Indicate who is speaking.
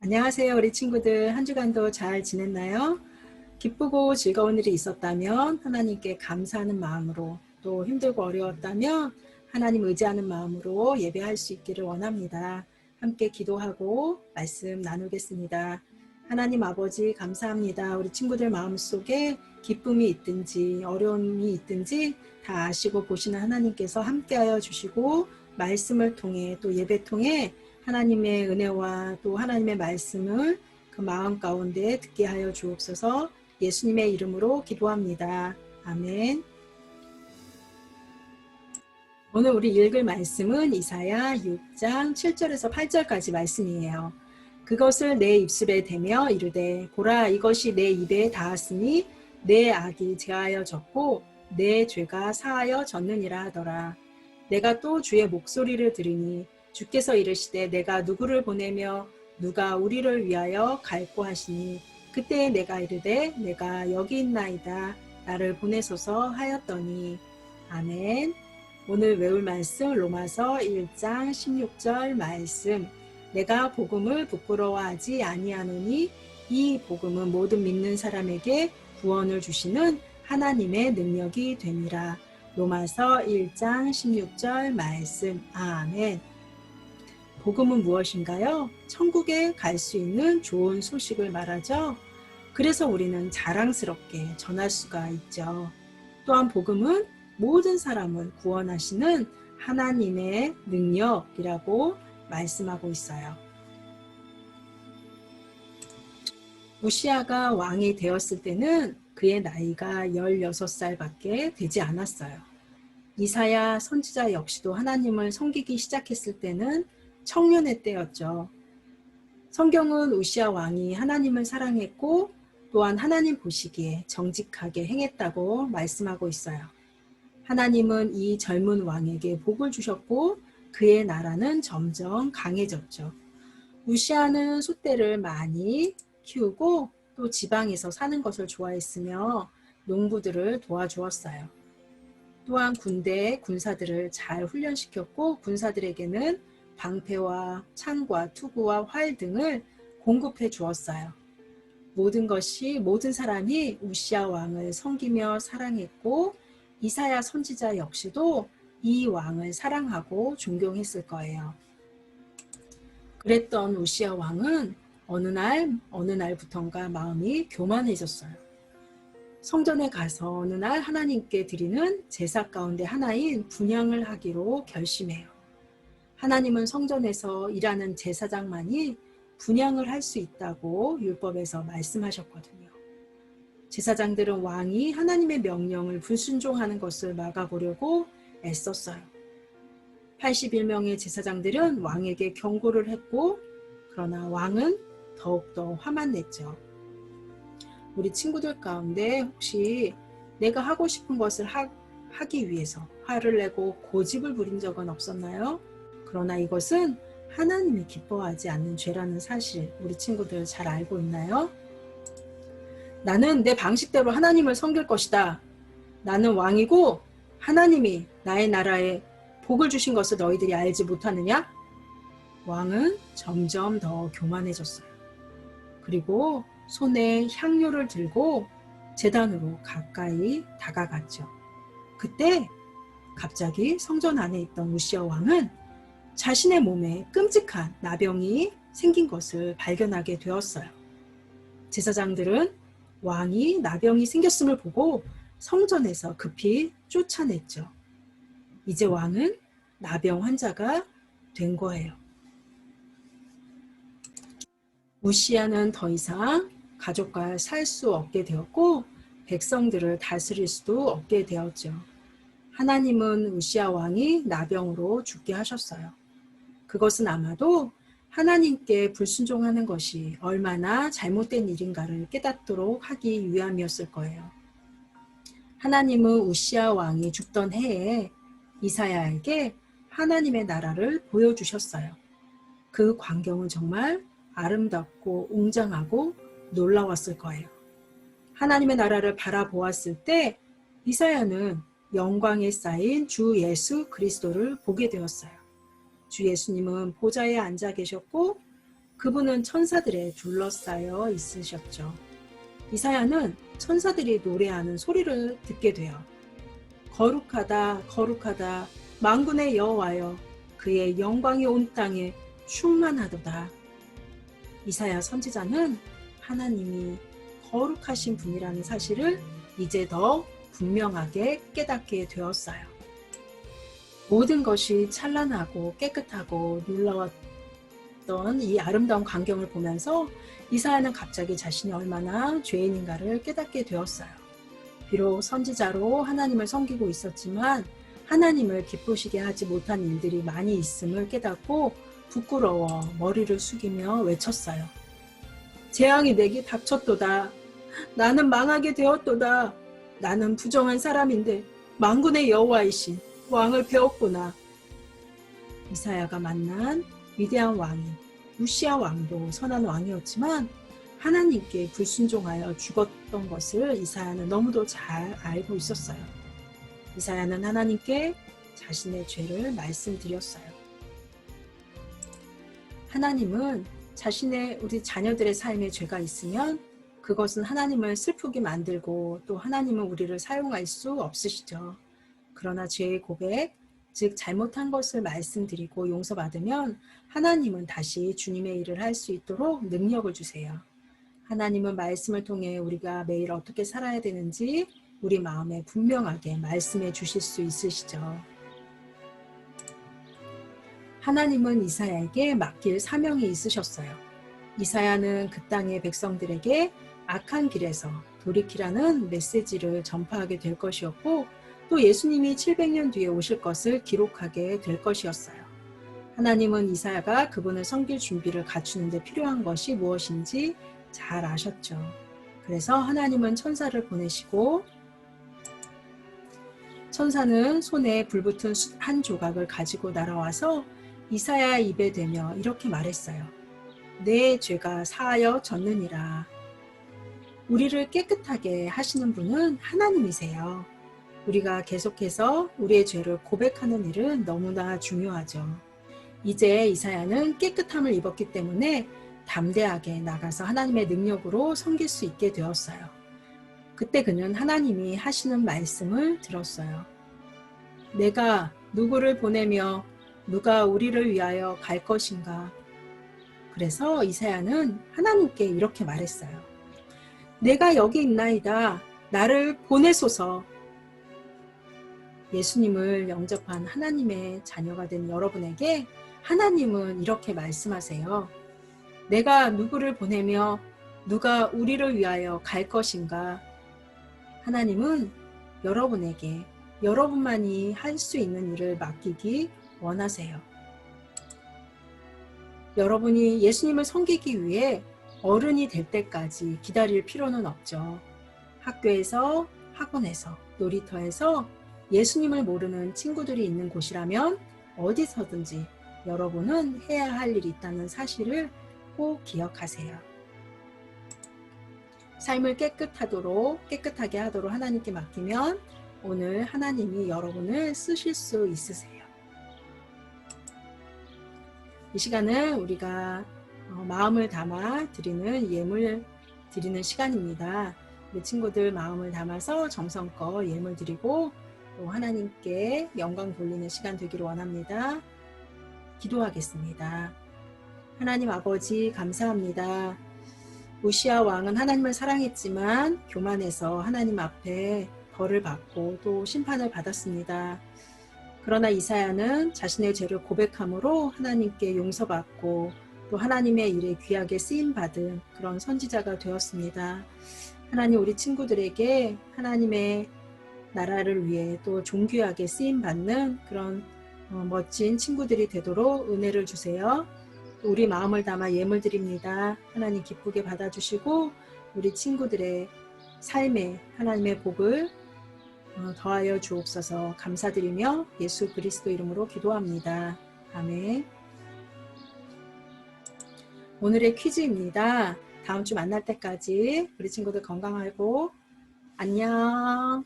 Speaker 1: 안녕하세요, 우리 친구들. 한 주간도 잘 지냈나요? 기쁘고 즐거운 일이 있었다면 하나님께 감사하는 마음으로 또 힘들고 어려웠다면 하나님 의지하는 마음으로 예배할 수 있기를 원합니다. 함께 기도하고 말씀 나누겠습니다. 하나님 아버지 감사합니다. 우리 친구들 마음속에 기쁨이 있든지 어려움이 있든지 다 아시고 보시는 하나님께서 함께하여 주시고 말씀을 통해 또 예배 통해 하나님의 은혜와 또 하나님의 말씀을 그 마음 가운데 듣게 하여 주옵소서 예수님의 이름으로 기도합니다. 아멘. 오늘 우리 읽을 말씀은 이사야 6장 7절에서 8절까지 말씀이에요. 그것을 내 입술에 대며 이르되 보라 이것이 내 입에 닿았으니 내 악이 제하여 졌고 내 죄가 사하여 졌느니라 하더라. 내가 또 주의 목소리를 들으니 주께서 이르시되 내가 누구를 보내며 누가 우리를 위하여 갈고 하시니 그때 내가 이르되 내가 여기 있나이다. 나를 보내소서 하였더니. 아멘. 오늘 외울 말씀 로마서 1장 16절 말씀. 내가 복음을 부끄러워하지 아니하노니 이 복음은 모든 믿는 사람에게 구원을 주시는 하나님의 능력이 되니라. 로마서 1장 16절 말씀. 아멘 복음은 무엇인가요? 천국에 갈 수 있는 좋은 소식을 말하죠. 그래서 우리는 자랑스럽게 전할 수가 있죠. 또한 복음은 모든 사람을 구원하시는 하나님의 능력이라고 말씀하고 있어요. 우시아가 왕이 되었을 때는 그의 나이가 16살밖에 되지 않았어요. 이사야 선지자 역시도 하나님을 섬기기 시작했을 때는 청년의 때였죠. 성경은 우시아 왕이 하나님을 사랑했고 또한 하나님 보시기에 정직하게 행했다고 말씀하고 있어요. 하나님은 이 젊은 왕에게 복을 주셨고 그의 나라는 점점 강해졌죠. 우시아는 소떼를 많이 키우고 또 지방에서 사는 것을 좋아했으며 농부들을 도와주었어요. 또한 군대 군사들을 잘 훈련시켰고 군사들에게는 방패와 창과 투구와 활 등을 공급해 주었어요. 모든 것이 모든 사람이 우시아 왕을 섬기며 사랑했고 이사야 선지자 역시도 이 왕을 사랑하고 존경했을 거예요. 그랬던 우시아 왕은 어느 날 어느 날부턴가 마음이 교만해졌어요. 성전에 가서 어느 날 하나님께 드리는 제사 가운데 하나인 분양을 하기로 결심해요. 하나님은 성전에서 일하는 제사장만이 분양을 할 수 있다고 율법에서 말씀하셨거든요. 제사장들은 왕이 하나님의 명령을 불순종하는 것을 막아보려고 애썼어요. 81명의 제사장들은 왕에게 경고를 했고 그러나 왕은 더욱더 화만 냈죠. 우리 친구들 가운데 혹시 내가 하고 싶은 것을 하, 하기 위해서 화를 내고 고집을 부린 적은 없었나요? 그러나 이것은 하나님이 기뻐하지 않는 죄라는 사실 우리 친구들 잘 알고 있나요? 나는 내 방식대로 하나님을 섬길 것이다. 나는 왕이고 하나님이 나의 나라에 복을 주신 것을 너희들이 알지 못하느냐? 왕은 점점 더 교만해졌어요. 그리고 손에 향료를 들고 재단으로 가까이 다가갔죠. 그때 갑자기 성전 안에 있던 우시아 왕은 자신의 몸에 끔찍한 나병이 생긴 것을 발견하게 되었어요. 제사장들은 왕이 나병이 생겼음을 보고 성전에서 급히 쫓아냈죠. 이제 왕은 나병 환자가 된 거예요. 우시아는 더 이상 가족과 살 수 없게 되었고 백성들을 다스릴 수도 없게 되었죠. 하나님은 우시아 왕이 나병으로 죽게 하셨어요. 그것은 아마도 하나님께 불순종하는 것이 얼마나 잘못된 일인가를 깨닫도록 하기 위함이었을 거예요. 하나님은 우시아 왕이 죽던 해에 이사야에게 하나님의 나라를 보여주셨어요. 그 광경은 정말 아름답고 웅장하고 놀라웠을 거예요. 하나님의 나라를 바라보았을 때 이사야는 영광에 쌓인 주 예수 그리스도를 보게 되었어요. 주 예수님은 보좌에 앉아 계셨고 그분은 천사들에 둘러싸여 있으셨죠. 이사야는 천사들이 노래하는 소리를 듣게 돼요. 거룩하다, 거룩하다, 만군의 여호와여, 그의 영광이 온 땅에 충만하도다. 이사야 선지자는 하나님이 거룩하신 분이라는 사실을 이제 더 분명하게 깨닫게 되었어요. 모든 것이 찬란하고 깨끗하고 놀라웠던 이 아름다운 광경을 보면서 이사야는 갑자기 자신이 얼마나 죄인인가를 깨닫게 되었어요. 비록 선지자로 하나님을 섬기고 있었지만 하나님을 기쁘시게 하지 못한 일들이 많이 있음을 깨닫고 부끄러워 머리를 숙이며 외쳤어요. 재앙이 내게 닥쳤도다. 나는 망하게 되었도다. 나는 부정한 사람인데 만군의 여호와이신 왕을 배웠구나. 이사야가 만난 위대한 왕이 우시아 왕도 선한 왕이었지만 하나님께 불순종하여 죽었던 것을 이사야는 너무도 잘 알고 있었어요. 이사야는 하나님께 자신의 죄를 말씀드렸어요. 하나님은 자신의 우리 자녀들의 삶에 죄가 있으면 그것은 하나님을 슬프게 만들고 또 하나님은 우리를 사용할 수 없으시죠. 그러나 죄의 고백, 즉 잘못한 것을 말씀드리고 용서받으면 하나님은 다시 주님의 일을 할 수 있도록 능력을 주세요. 하나님은 말씀을 통해 우리가 매일 어떻게 살아야 되는지 우리 마음에 분명하게 말씀해 주실 수 있으시죠. 하나님은 이사야에게 맡길 사명이 있으셨어요. 이사야는 그 땅의 백성들에게 악한 길에서 돌이키라는 메시지를 전파하게 될 것이었고 또 예수님이 700년 뒤에 오실 것을 기록하게 될 것이었어요. 하나님은 이사야가 그분을 섬길 준비를 갖추는데 필요한 것이 무엇인지 잘 아셨죠. 그래서 하나님은 천사를 보내시고 천사는 손에 불붙은 한 조각을 가지고 날아와서 이사야 입에 대며 이렇게 말했어요. 내 죄가 사하여 졌느니라. 우리를 깨끗하게 하시는 분은 하나님이세요. 우리가 계속해서 우리의 죄를 고백하는 일은 너무나 중요하죠. 이제 이사야는 깨끗함을 입었기 때문에 담대하게 나가서 하나님의 능력으로 섬길 수 있게 되었어요. 그때 그는 하나님이 하시는 말씀을 들었어요. 내가 누구를 보내며 누가 우리를 위하여 갈 것인가? 그래서 이사야는 하나님께 이렇게 말했어요. 내가 여기 있나이다. 나를 보내소서. 예수님을 영접한 하나님의 자녀가 된 여러분에게 하나님은 이렇게 말씀하세요. 내가 누구를 보내며 누가 우리를 위하여 갈 것인가? 하나님은 여러분에게 여러분만이 할 수 있는 일을 맡기기 원하세요. 여러분이 예수님을 섬기기 위해 어른이 될 때까지 기다릴 필요는 없죠. 학교에서, 학원에서, 놀이터에서 예수님을 모르는 친구들이 있는 곳이라면 어디서든지 여러분은 해야 할 일이 있다는 사실을 꼭 기억하세요. 삶을 깨끗하도록 깨끗하게 하도록 하나님께 맡기면 오늘 하나님이 여러분을 쓰실 수 있으세요. 이 시간은 우리가 어, 마음을 담아 드리는 예물 드리는 시간입니다. 우리 친구들 마음을 담아서 정성껏 예물 드리고 또 하나님께 영광 돌리는 시간 되기를 원합니다. 기도하겠습니다. 하나님 아버지 감사합니다. 우시아 왕은 하나님을 사랑했지만 교만해서 하나님 앞에 벌을 받고 또 심판을 받았습니다. 그러나 이사야는 자신의 죄를 고백함으로 하나님께 용서받고 또 하나님의 일에 귀하게 쓰임 받은 그런 선지자가 되었습니다. 하나님 우리 친구들에게 하나님의 나라를 위해 또 존귀하게 쓰임 받는 그런 어, 멋진 친구들이 되도록 은혜를 주세요. 우리 마음을 담아 예물 드립니다. 하나님 기쁘게 받아주시고 우리 친구들의 삶에 하나님의 복을 어, 더하여 주옵소서 감사드리며 예수 그리스도 이름으로 기도합니다. 아멘. 오늘의 퀴즈입니다. 다음 주 만날 때까지 우리 친구들 건강하고 안녕.